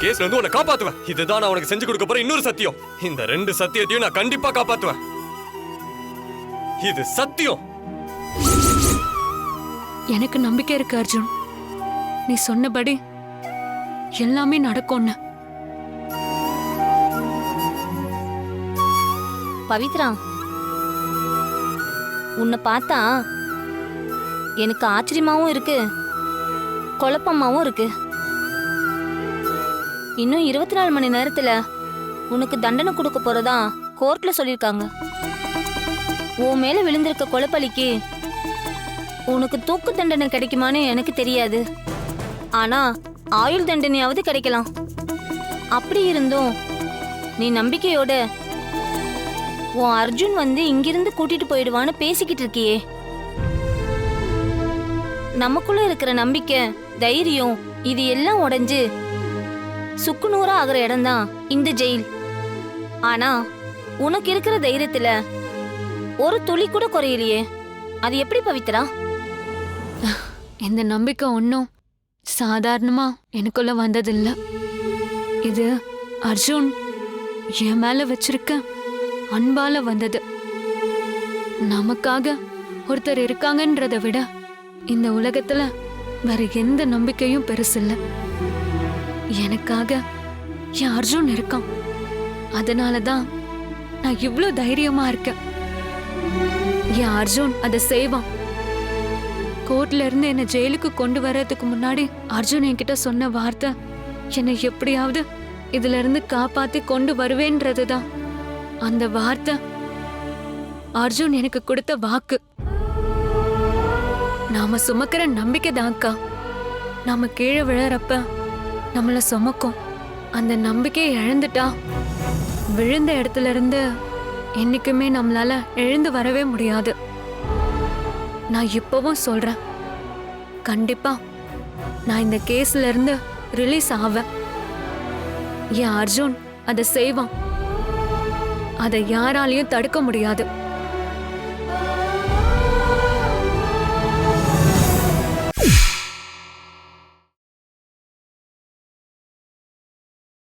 கேஸ்ல இருந்து உன்னை காப்பாத்துவேன். இதுதான் நான் உனக்கு செஞ்சு கொடுக்க போற இன்னொரு சத்தியம். இந்த ரெண்டு சத்தியத்தையும் நான் கண்டிப்பா காப்பாத்துவேன். இது சத்தியம். எனக்கு நம்பிக்கை இருக்கு அர்ஜுன். நீ சொன்னபடி எல்லாமே நடக்கும்னு பவித்ரா உன்னை பார்த்தா எனக்கு ஆச்சரியமாவும் இருக்கு குழப்பமாவும் இருக்கு. இன்னும் இருபத்தி நாலு மணி நேரத்துல உனக்கு தண்டனை கொடுக்க போறதா கோர்ட்ல சொல்லிருக்காங்க உன் மேல விழுந்திருக்க கொலைப்பலிக்கு உனக்கு தூக்கு தண்டனை கிடைக்குமான்னு எனக்கு தெரியாது. ஆனா ஆயுள் தண்டனையாவது கிடைக்கலாம். அப்படி இருந்தும் நீ நம்பிக்கையோட உன் அர்ஜுன் வந்து இங்கிருந்து கூட்டிட்டு போயிடுவான்னு பேசிக்கிட்டு இருக்கியே. நமக்குள்ள இருக்கிற நம்பிக்கை தைரியம் இது எல்லாம் உடஞ்சு சுக்குநூறா ஆகிற இடம்தான் இந்த ஜெயில். ஆனா உனக்கு இருக்கிற தைரியத்துல ஒரு துளி கூட குறையிலையே. அது எப்படி பவித்ரா? இந்த நம்பிக்கை ஒன்றும் சாதாரணமா எனக்குள்ள வந்ததில்ல. இது அர்ஜுன் என் மேல வச்சிருக்க அன்பால வந்தது. நமக்காக ஒருத்தர் இருக்காங்கன்றதை விட இந்த உலகத்துல வேற எந்த நம்பிக்கையும் பெருசில்லை. எனக்காக என் அர்ஜுன் இருக்கான். அதனால தான் நான் இவ்வளோ தைரியமா இருக்கேன். என் அர்ஜுன் அதை செய்வான். கோர்ட்ல இருந்து என்ன ஜெயிலுக்கு கொண்டு வர்றதுக்கு முன்னாடி அர்ஜுன் என்கிட்ட சொன்ன வார்த்தை என்னை எப்படியாவது இதுல இருந்து காப்பாத்தி கொண்டு வருவேன்றதுதான். அந்த வார்த்தை அர்ஜுன் எனக்கு கொடுத்த வாக்கு. நாம சுமக்கிற நம்பிக்கை தான்க்கா நாம கீழே விழறப்ப நம்மளை சுமக்கும். அந்த நம்பிக்கையை இழந்துட்டா விழுந்த இடத்துல இருந்து என்னைக்குமே நம்மளால எழுந்து வரவே முடியாது. நான் இப்பவும் சொல்றேன். கண்டிப்பா நான் இந்த கேஸ்ல இருந்து ரிலீஸ் ஆவேன். என் அர்ஜுன் அதை செய்வான். அதை யாராலையும் தடுக்க முடியாது.